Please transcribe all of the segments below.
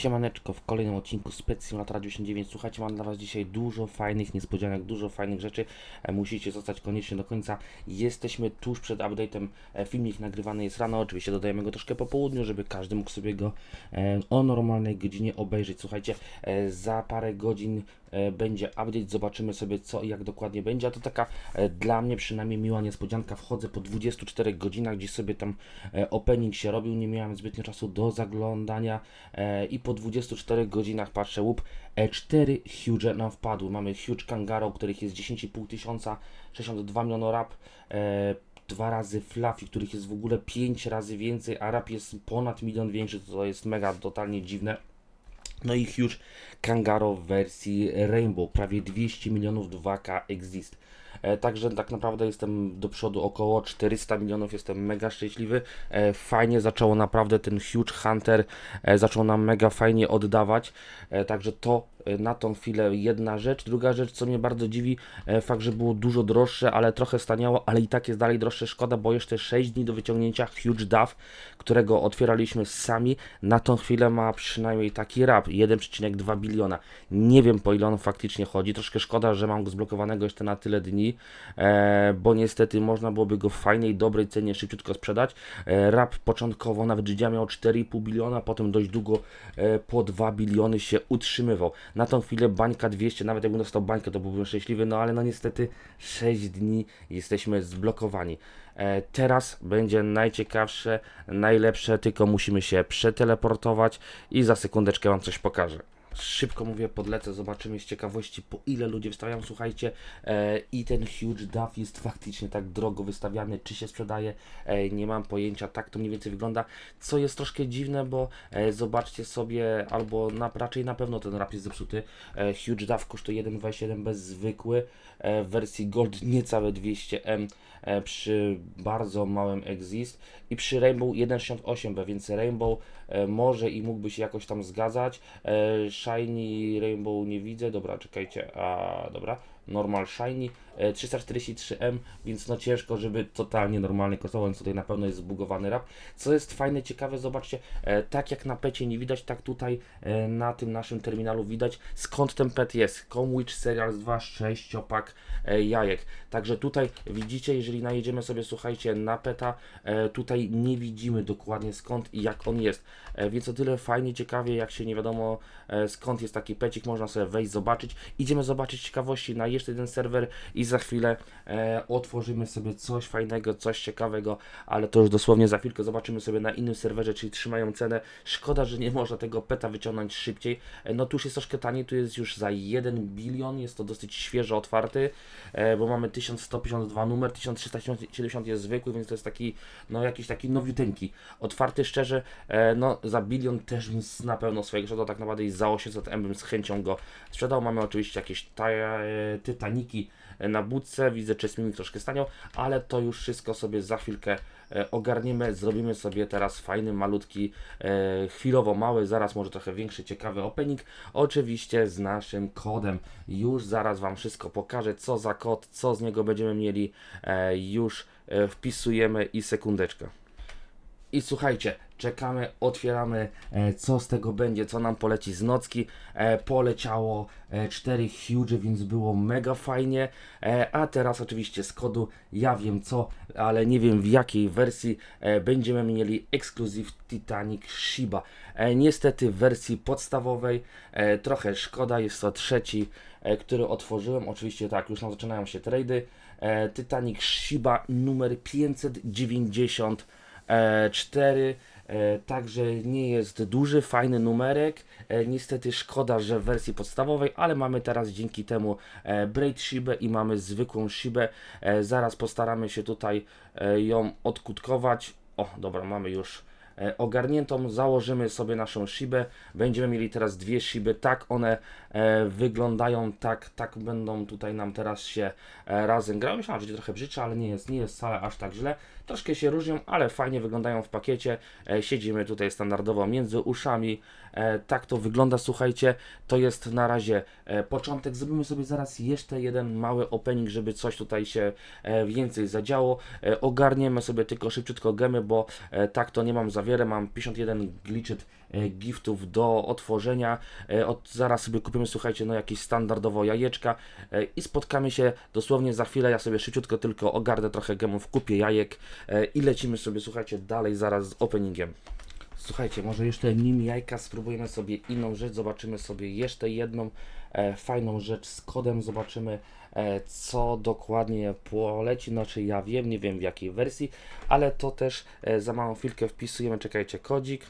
Siemaneczko, w kolejnym odcinku Spec Simulatora 99. Słuchajcie, mam dla Was dzisiaj dużo fajnych niespodzianek, dużo fajnych rzeczy. E, Musicie zostać koniecznie do końca. Jesteśmy tuż przed update'em. E, Filmik nagrywany jest rano, oczywiście dodajemy go troszkę po południu, żeby każdy mógł sobie go e, o normalnej godzinie obejrzeć. Słuchajcie, za parę godzin będzie update, zobaczymy sobie co i jak dokładnie będzie, a to taka e, dla mnie przynajmniej miła niespodzianka. Wchodzę po 24 godzinach, gdzie sobie tam e, opening się robił, nie miałem zbytnio czasu do zaglądania e, i po 24 godzinach patrzę, łup, e, 4 huge nam wpadły. Mamy huge Kangaro, których jest 10,5 tysiąca, 62 miliony rap, e, dwa razy Fluffy, których jest w ogóle 5 razy więcej, a rap jest ponad milion większy, to jest mega totalnie dziwne. No i huge Kangaro w wersji Rainbow, prawie 200 milionów 2K exist. E, Także tak naprawdę jestem do przodu około 400 milionów, jestem mega szczęśliwy. E, Fajnie zaczęło naprawdę ten Huge Hunter, e, zaczął nam mega fajnie oddawać. Także to na tą chwilę jedna rzecz. Druga rzecz, co mnie bardzo dziwi, e, fakt, że było dużo droższe, ale trochę staniało, ale i tak jest dalej droższe. Szkoda, bo jeszcze 6 dni do wyciągnięcia Huge Duff, którego otwieraliśmy sami. Na tą chwilę ma przynajmniej taki rap 1,2 biliona. Nie wiem po ile on faktycznie chodzi. Troszkę szkoda, że mam go zblokowanego jeszcze na tyle dni, e, bo niestety można byłoby go w fajnej, dobrej cenie szybciutko sprzedać. E, rap początkowo nawet GDA miał 4,5 biliona, potem dość długo po 2 biliony się utrzymywał. Na tą chwilę bańka 200, nawet jakbym dostał bańkę, to byłbym szczęśliwy, no ale no niestety 6 dni jesteśmy zblokowani. E, teraz będzie najciekawsze, najlepsze, tylko musimy się przeteleportować i za sekundeczkę Wam coś pokażę. Szybko mówię, podlecę, zobaczymy z ciekawości po ile ludzie wystawiają, słuchajcie e, i ten huge duff jest faktycznie tak drogo wystawiany, czy się sprzedaje, e, nie mam pojęcia, tak to mniej więcej wygląda, co jest troszkę dziwne, bo e, zobaczcie sobie, albo na, raczej na pewno ten rap jest zepsuty, e, huge duff kosztuje 1,27 bez zwykły, e, w wersji gold niecałe 200M e, przy bardzo małym exist i przy Rainbow 1.68B, więc Rainbow e, może i mógłby się jakoś tam zgadzać. E, Shiny Rainbow nie widzę, dobra, czekajcie, a dobra, normal Shiny e, 343M, więc no ciężko, żeby totalnie normalny kosztował, więc tutaj na pewno jest zbugowany rap. Co jest fajne, ciekawe, zobaczcie, e, tak jak na pecie nie widać, tak tutaj e, na tym naszym terminalu widać skąd ten pet jest. Comwitch Serials 2 sześciopak e, jajek. Także tutaj widzicie, jeżeli najedziemy sobie, słuchajcie, na peta, e, tutaj nie widzimy dokładnie skąd i jak on jest. E, więc o tyle fajnie, ciekawie, jak się nie wiadomo e, skąd jest taki pecik, można sobie wejść, zobaczyć. Idziemy zobaczyć ciekawości na jeszcze jeden serwer i za chwilę e, otworzymy sobie coś fajnego, coś ciekawego, ale to już dosłownie za chwilkę zobaczymy sobie na innym serwerze, czyli trzymają cenę. Szkoda, że nie można tego peta wyciągnąć szybciej. E, no tu już jest troszkę taniej, tu jest już za 1 bilion, jest to dosyć świeżo otwarty, e, bo mamy 1152 numer, 1370 jest zwykły, więc to jest taki, no jakiś taki nowiuteńki. Otwarty szczerze, e, no za bilion też bym na pewno swojego sprzedał, tak naprawdę i za 800 M bym z chęcią go sprzedał. Mamy oczywiście jakieś Tytaniki na budce, widzę Czesmimik troszkę staniał, ale to już wszystko sobie za chwilkę e, ogarniemy, zrobimy sobie teraz fajny, malutki, e, chwilowo mały, zaraz może trochę większy, ciekawy opening, oczywiście z naszym kodem. Już zaraz Wam wszystko pokażę, co za kod, co z niego będziemy mieli, e, już wpisujemy i sekundeczkę. I słuchajcie, czekamy, otwieramy, e, co z tego będzie, co nam poleci z nocki. E, poleciało e, 4 huge, więc było mega fajnie. E, a teraz oczywiście z kodu ja wiem co, ale nie wiem w jakiej wersji e, będziemy mieli ekskluzyw Titanic Shiba. E, niestety w wersji podstawowej e, trochę szkoda, jest to trzeci, e, który otworzyłem. Oczywiście tak, już nam zaczynają się trady. E, Titanic Shiba numer 590 e, 4. E, także nie jest duży, fajny numerek. E, niestety szkoda, że w wersji podstawowej, ale mamy teraz dzięki temu e, Braid Shibę i mamy zwykłą Shibę. E, zaraz postaramy się tutaj e, ją odkutkować. O, dobra, mamy już e, ogarniętą, założymy sobie naszą Shibę, będziemy mieli teraz dwie Shiby, tak one e, wyglądają, tak, tak będą tutaj nam teraz się e, razem grały, myślałem, że będzie trochę brzydsze, ale nie jest, nie jest wcale aż tak źle, troszkę się różnią, ale fajnie wyglądają w pakiecie, e, siedzimy tutaj standardowo między uszami, e, tak to wygląda, słuchajcie, to jest na razie e, początek, zrobimy sobie zaraz jeszcze jeden mały opening, żeby coś tutaj się więcej zadziało, ogarniemy sobie tylko szybciutko gemy, bo tak to nie mam za zawierę. Mam 51 glitched e, giftów do otworzenia. E, Od, zaraz sobie kupimy, słuchajcie, no jakieś standardowo jajeczka e, i spotkamy się dosłownie za chwilę. Ja sobie szybciutko tylko ogarnę trochę gemów, kupię jajek e, i lecimy sobie, słuchajcie, dalej zaraz z openingiem. Słuchajcie, może jeszcze nim jajka spróbujemy sobie inną rzecz, zobaczymy sobie jeszcze jedną e, fajną rzecz z kodem, zobaczymy e, co dokładnie poleci, znaczy ja wiem, nie wiem w jakiej wersji, ale to też e, za małą chwilkę wpisujemy, czekajcie, kodzik.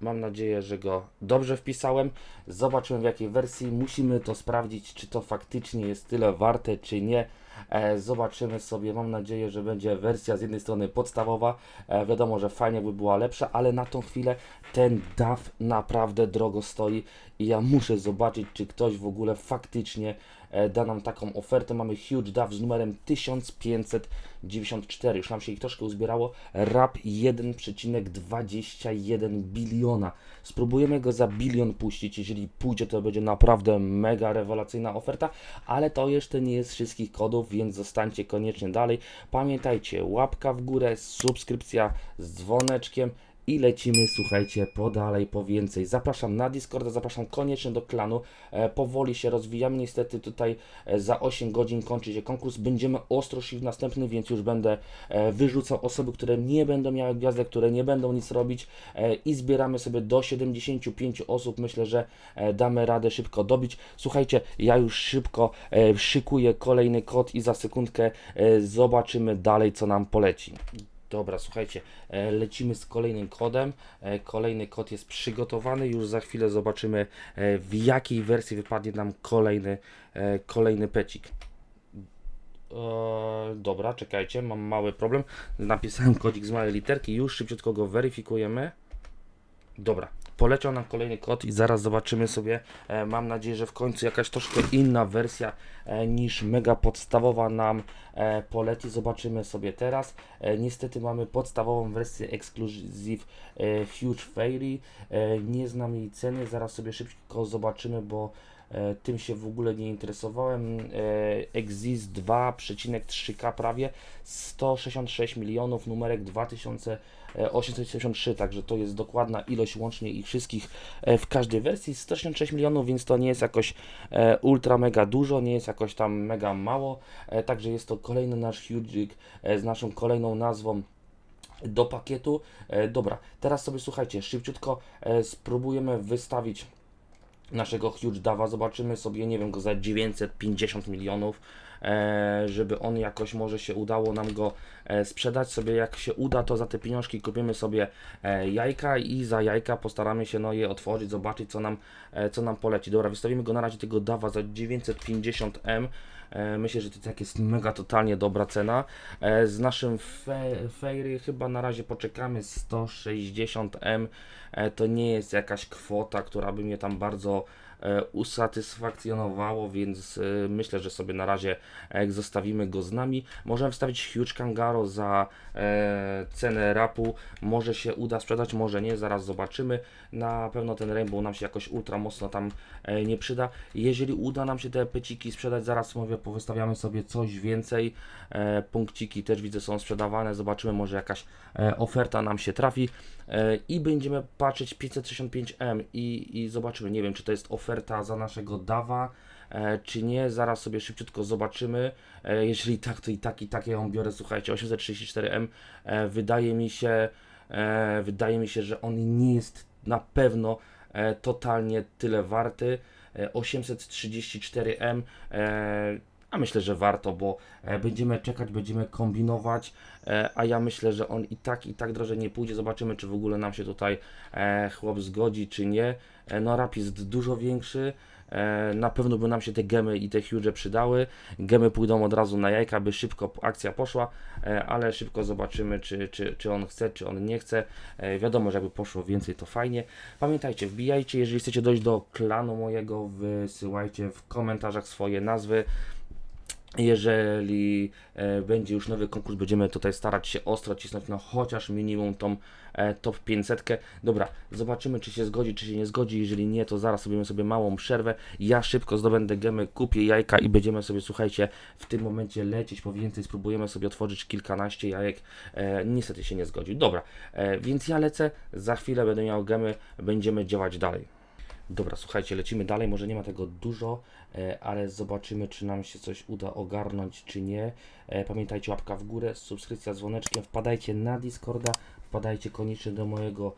Mam nadzieję, że go dobrze wpisałem. Zobaczymy w jakiej wersji. Musimy to sprawdzić, czy to faktycznie jest tyle warte, czy nie. E, zobaczymy sobie. Mam nadzieję, że będzie wersja z jednej strony podstawowa. E, wiadomo, że fajnie by była lepsza, ale na tą chwilę ten DAW naprawdę drogo stoi i ja muszę zobaczyć, czy ktoś w ogóle faktycznie e, da nam taką ofertę. Mamy huge DAW z numerem 1594. Już nam się ich troszkę uzbierało. RAP 1,21 biliona. Spróbujemy go za bilion puścić. Jeżeli pójdzie, to będzie naprawdę mega rewelacyjna oferta, ale to jeszcze nie jest wszystkich kodów, więc zostańcie koniecznie dalej. Pamiętajcie, łapka w górę, subskrypcja z dzwoneczkiem i lecimy, słuchajcie, po dalej, po więcej. Zapraszam na Discorda, zapraszam koniecznie do klanu. E, powoli się rozwijamy. Niestety tutaj e, za 8 godzin kończy się konkurs. Będziemy ostro szli w następny, więc już będę e, wyrzucał osoby, które nie będą miały gwiazdek, które nie będą nic robić e, i zbieramy sobie do 75 osób. Myślę, że e, damy radę szybko dobić. Słuchajcie, ja już szybko e, szykuję kolejny kod i za sekundkę e, zobaczymy dalej, co nam poleci. Dobra, słuchajcie, e, lecimy z kolejnym kodem. E, Kolejny kod jest przygotowany. Już za chwilę zobaczymy, e, w jakiej wersji wypadnie nam kolejny, kolejny pecik. Dobra, czekajcie, mam mały problem. Napisałem kodzik z małej literki, już szybciutko go weryfikujemy. Dobra, poleciał nam kolejny kod i zaraz zobaczymy sobie. E, mam nadzieję, że w końcu jakaś troszkę inna wersja e, niż mega podstawowa nam e, poleci. Zobaczymy sobie teraz. Niestety mamy podstawową wersję Exclusive Huge Fairy. Nie znam jej ceny, zaraz sobie szybko zobaczymy, bo tym się w ogóle nie interesowałem. Exist 2,3K prawie 166 milionów, numerek 2873, także to jest dokładna ilość łącznie ich wszystkich e, w każdej wersji. 166 milionów, więc to nie jest jakoś e, ultra mega dużo, nie jest jakoś tam mega mało, e, także jest to kolejny nasz huge e, z naszą kolejną nazwą do pakietu. E, dobra, teraz sobie słuchajcie, szybciutko e, spróbujemy wystawić naszego huge dawa, zobaczymy sobie, nie wiem, go za 950 milionów, e, żeby on jakoś może się udało nam go e, sprzedać sobie, jak się uda, to za te pieniążki kupimy sobie e, jajka i za jajka postaramy się no je otworzyć, zobaczyć co nam, e, co nam poleci. Dobra, wystawimy go na razie tego dawa za 950M, E, Myślę, że to tak jest mega totalnie dobra cena. E, Z naszym fe, chyba na razie poczekamy 160M. E, To nie jest jakaś kwota, która by mnie tam bardzo e, usatysfakcjonowało, więc e, myślę, że sobie na razie e, zostawimy go z nami. Możemy wstawić Huge Kangaro za e, cenę rapu. Może się uda sprzedać, może nie, zaraz zobaczymy. Na pewno ten Rainbow nam się jakoś ultra mocno tam e, nie przyda. Jeżeli uda nam się te peciki sprzedać, zaraz mówię, powystawiamy sobie coś więcej. E, punkciki też widzę są sprzedawane, zobaczymy, może jakaś e, oferta nam się trafi e, i będziemy patrzeć 565M i, i zobaczymy, nie wiem, czy to jest oferta za naszego dawa, czy nie, zaraz sobie szybciutko zobaczymy. E, jeżeli tak, to i tak, i tak ja ją biorę, słuchajcie, 834M e, wydaje mi się, e, wydaje mi się, że on nie jest na pewno e, totalnie tyle warty. E, 834M, e, a myślę, że warto, bo e, będziemy czekać, będziemy kombinować, e, a ja myślę, że on i tak, i tak drożej nie pójdzie. Zobaczymy, czy w ogóle nam się tutaj e, chłop zgodzi, czy nie. No, rap jest dużo większy. Na pewno by nam się te gemy i te huge przydały. Gemy pójdą od razu na jajka, by szybko akcja poszła, ale szybko zobaczymy, czy, czy, czy on chce, czy on nie chce. Wiadomo, że jakby poszło więcej, to fajnie. Pamiętajcie, wbijajcie, jeżeli chcecie dojść do klanu mojego, wysyłajcie w komentarzach swoje nazwy. Jeżeli e, będzie już nowy konkurs, będziemy tutaj starać się ostro cisnąć no chociaż minimum tą e, top 500. Dobra, zobaczymy czy się zgodzi, czy się nie zgodzi. Jeżeli nie, to zaraz robimy sobie małą przerwę. Ja szybko zdobędę gemy, kupię jajka i będziemy sobie, słuchajcie, w tym momencie lecieć po więcej. Spróbujemy sobie otworzyć kilkanaście jajek. E, niestety się nie zgodził. Dobra, e, więc ja lecę, za chwilę będę miał gemy, będziemy działać dalej. Dobra, słuchajcie, lecimy dalej. Może nie ma tego dużo, e, ale zobaczymy, czy nam się coś uda ogarnąć, czy nie. E, Pamiętajcie, łapka w górę, subskrypcja z dzwoneczkiem. Wpadajcie na Discorda, wpadajcie koniecznie do mojego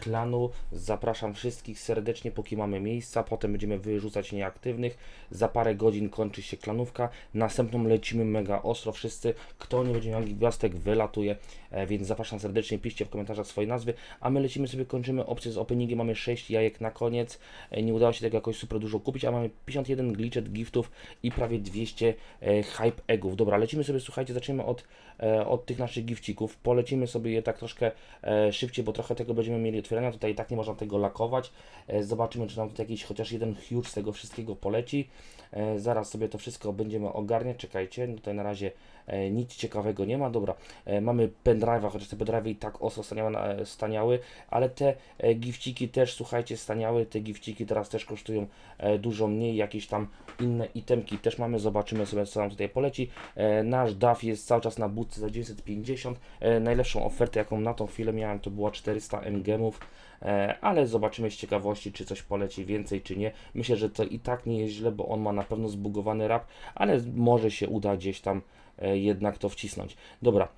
klanu. Zapraszam wszystkich serdecznie, póki mamy miejsca. Potem będziemy wyrzucać nieaktywnych. Za parę godzin kończy się klanówka. Następną lecimy mega ostro. Wszyscy, kto nie będzie miał gwiazdek, wylatuje. E, więc zapraszam serdecznie, piszcie w komentarzach swoje nazwy. A my lecimy sobie, kończymy opcję z openingiem. Mamy 6 jajek na koniec. E, nie udało się tego jakoś super dużo kupić, a mamy 51 glitched giftów i prawie 200 e, hype eggów. Dobra, lecimy sobie, słuchajcie, zaczniemy od, e, od tych naszych gifcików. Polecimy sobie je tak troszkę e, szybciej, bo trochę tego będziemy mieli otwierania. Tutaj i tak nie można tego lakować. E, zobaczymy, czy nam tutaj jakiś chociaż jeden huge z tego wszystkiego poleci. E, zaraz sobie to wszystko będziemy ogarniać. Czekajcie, tutaj na razie nic ciekawego nie ma. Dobra, e, mamy pendrive'a, chociaż te pendrive'y i tak ostro na- staniały, ale te e, gifciki też, słuchajcie, staniały. Te gifciki teraz też kosztują e, dużo mniej. Jakieś tam inne itemki też mamy. Zobaczymy sobie, co nam tutaj poleci. E, nasz DAF jest cały czas na budce za 950. E, najlepszą ofertę, jaką na tą chwilę miałem, to była 400 engemów. E, ale zobaczymy z ciekawości, czy coś poleci więcej, czy nie. Myślę, że to i tak nie jest źle, bo on ma na pewno zbugowany rap, ale może się uda gdzieś tam e, jednak to wcisnąć. Dobra.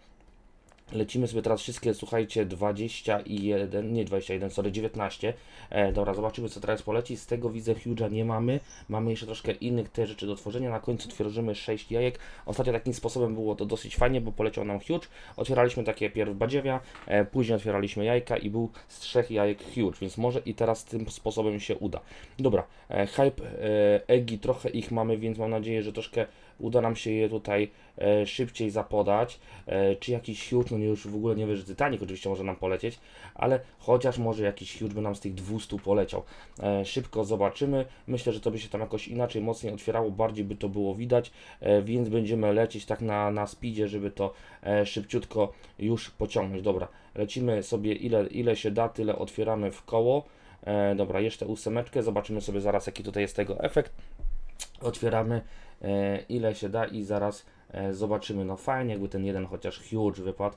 Lecimy sobie teraz wszystkie, słuchajcie, 21, nie 21, sorry, 19. E, dobra, zobaczymy co teraz poleci. Z tego widzę Huge'a nie mamy. Mamy jeszcze troszkę innych te rzeczy do tworzenia. Na końcu tworzymy 6 jajek. Ostatnio takim sposobem było to dosyć fajnie, bo poleciał nam Huge. Otwieraliśmy takie pierw badziewia, e, później otwieraliśmy jajka i był z trzech jajek Huge, więc może i teraz tym sposobem się uda. Dobra, e, hype e, Egi, trochę ich mamy, więc mam nadzieję, że troszkę uda nam się je tutaj e, szybciej zapodać. E, czy jakiś huge, no już w ogóle nie wiesz, Titanic oczywiście może nam polecieć, ale chociaż może jakiś huge by nam z tych 200 poleciał. E, szybko zobaczymy. Myślę, że to by się tam jakoś inaczej, mocniej otwierało, bardziej by to było widać, e, więc będziemy lecieć tak na, na speedzie, żeby to e, szybciutko już pociągnąć. Dobra, lecimy sobie ile, ile się da, tyle otwieramy w koło. E, dobra, jeszcze ósemeczkę, zobaczymy sobie zaraz jaki tutaj jest tego efekt. Otwieramy e, ile się da i zaraz e, zobaczymy. No fajnie, jakby ten jeden chociaż huge wypadł.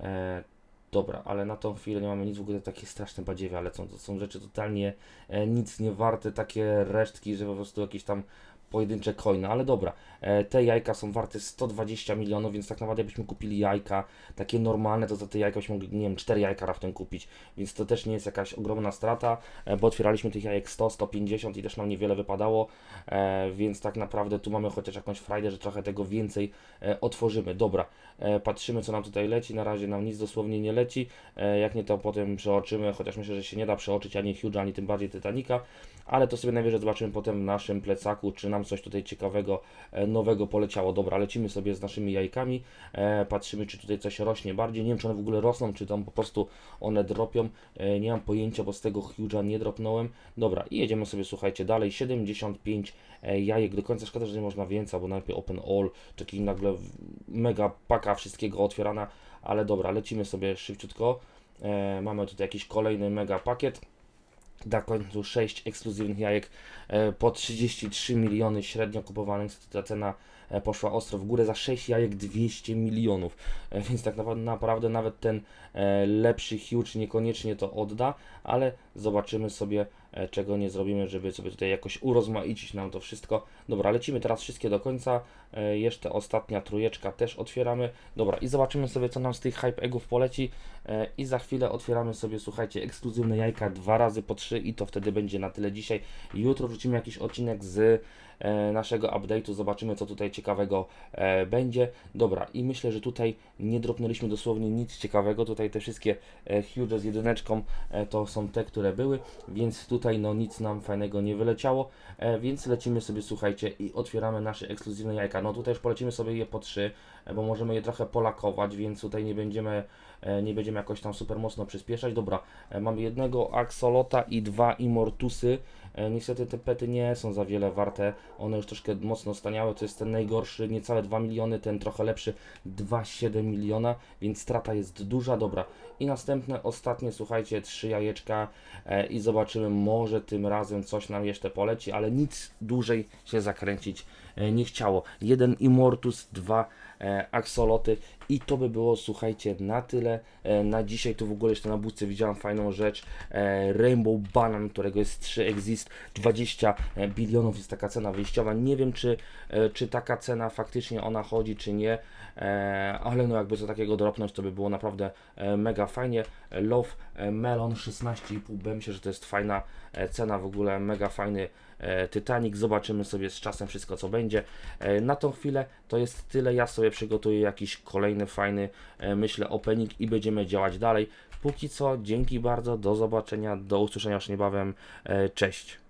E, dobra, ale na tą chwilę nie mamy nic w ogóle takie straszne badziewia, ale są, to są rzeczy totalnie nic nie warte, takie resztki, że po prostu jakieś tam pojedyncze coiny, ale dobra, e, te jajka są warte 120 milionów, więc tak naprawdę jakbyśmy kupili jajka takie normalne, to za te jajka byśmy mogli, nie wiem, 4 jajka raptem kupić, więc to też nie jest jakaś ogromna strata, e, bo otwieraliśmy tych jajek 100, 150 i też nam niewiele wypadało, e, więc tak naprawdę tu mamy chociaż jakąś frajdę, że trochę tego więcej otworzymy. Dobra, patrzymy co nam tutaj leci, na razie nam nic dosłownie nie leci, jak nie to potem przeoczymy, chociaż myślę, że się nie da przeoczyć ani Huge, ani tym bardziej Titanica, ale to sobie najwyżej zobaczymy potem w naszym plecaku, czy nam coś tutaj ciekawego, e, nowego poleciało. Dobra, lecimy sobie z naszymi jajkami, e, patrzymy, czy tutaj coś rośnie bardziej. Nie wiem, czy one w ogóle rosną, czy tam po prostu one dropią. E, nie mam pojęcia, bo z tego Huge'a nie dropnąłem. Dobra, i jedziemy sobie, słuchajcie, dalej. 75 e, jajek do końca. Szkoda, że nie można więcej, bo najpierw Open All, taki nagle mega paka wszystkiego otwierana, ale dobra, lecimy sobie szybciutko. Mamy tutaj jakiś kolejny mega pakiet na końcu 6 ekskluzywnych jajek e, po 33 miliony średnio kupowanych. Ta cena e, poszła ostro w górę za 6 jajek 200 milionów. E, Więc tak naprawdę, nawet ten lepszy huge niekoniecznie to odda, ale zobaczymy sobie czego nie zrobimy, żeby sobie tutaj jakoś urozmaicić nam to wszystko. Dobra, lecimy teraz wszystkie do końca. E, Jeszcze ostatnia trójeczka też otwieramy. Dobra, i zobaczymy sobie, co nam z tych hype eggów poleci. E, I za chwilę otwieramy sobie, słuchajcie, ekskluzywne jajka dwa razy po trzy i to wtedy będzie na tyle dzisiaj. Jutro wrzucimy jakiś odcinek z e, naszego update'u, zobaczymy, co tutaj ciekawego e, będzie. Dobra, i myślę, że tutaj nie dropnęliśmy dosłownie nic ciekawego. Tutaj te wszystkie e, huge z jedyneczką e, to są te, które były, więc tutaj no nic nam fajnego nie wyleciało, e, więc lecimy sobie, słuchajcie, i otwieramy nasze ekskluzywne jajka. No tutaj już polecimy sobie je po trzy, e, bo możemy je trochę polakować, więc tutaj nie będziemy, e, nie będziemy jakoś tam super mocno przyspieszać. Dobra, e, mamy jednego Axolota i dwa Immortusy. E, Niestety te pety nie są za wiele warte, one już troszkę mocno staniały, to jest ten najgorszy, niecałe 2 miliony, ten trochę lepszy 2,7 miliona, więc strata jest duża, dobra. I następne, ostatnie, słuchajcie, trzy jajeczka e, i zobaczymy, może tym razem coś nam jeszcze poleci, ale nic dłużej się zakręcić e, nie chciało. Jeden Immortus, dwa e, Axoloty i to by było, słuchajcie, na tyle. E, na dzisiaj to w ogóle jeszcze na budce widziałem fajną rzecz. E, Rainbow Banan, którego jest 3 Exist, 20 bilionów jest taka cena wyjściowa. Nie wiem, czy, e, czy taka cena faktycznie ona chodzi, czy nie, e, ale no jakby za takiego dropnąć, to by było naprawdę e, mega fajnie. E, Love e, Melon 16,5 B, myślę, że to jest fajna e, cena, w ogóle mega fajny e, Titanic. Zobaczymy sobie z czasem wszystko, co będzie. E, Na tą chwilę to jest tyle. Ja sobie przygotuję jakiś kolejny fajny, e, myślę, opening i będziemy działać dalej. Póki co, dzięki bardzo, do zobaczenia, do usłyszenia już niebawem. E, Cześć.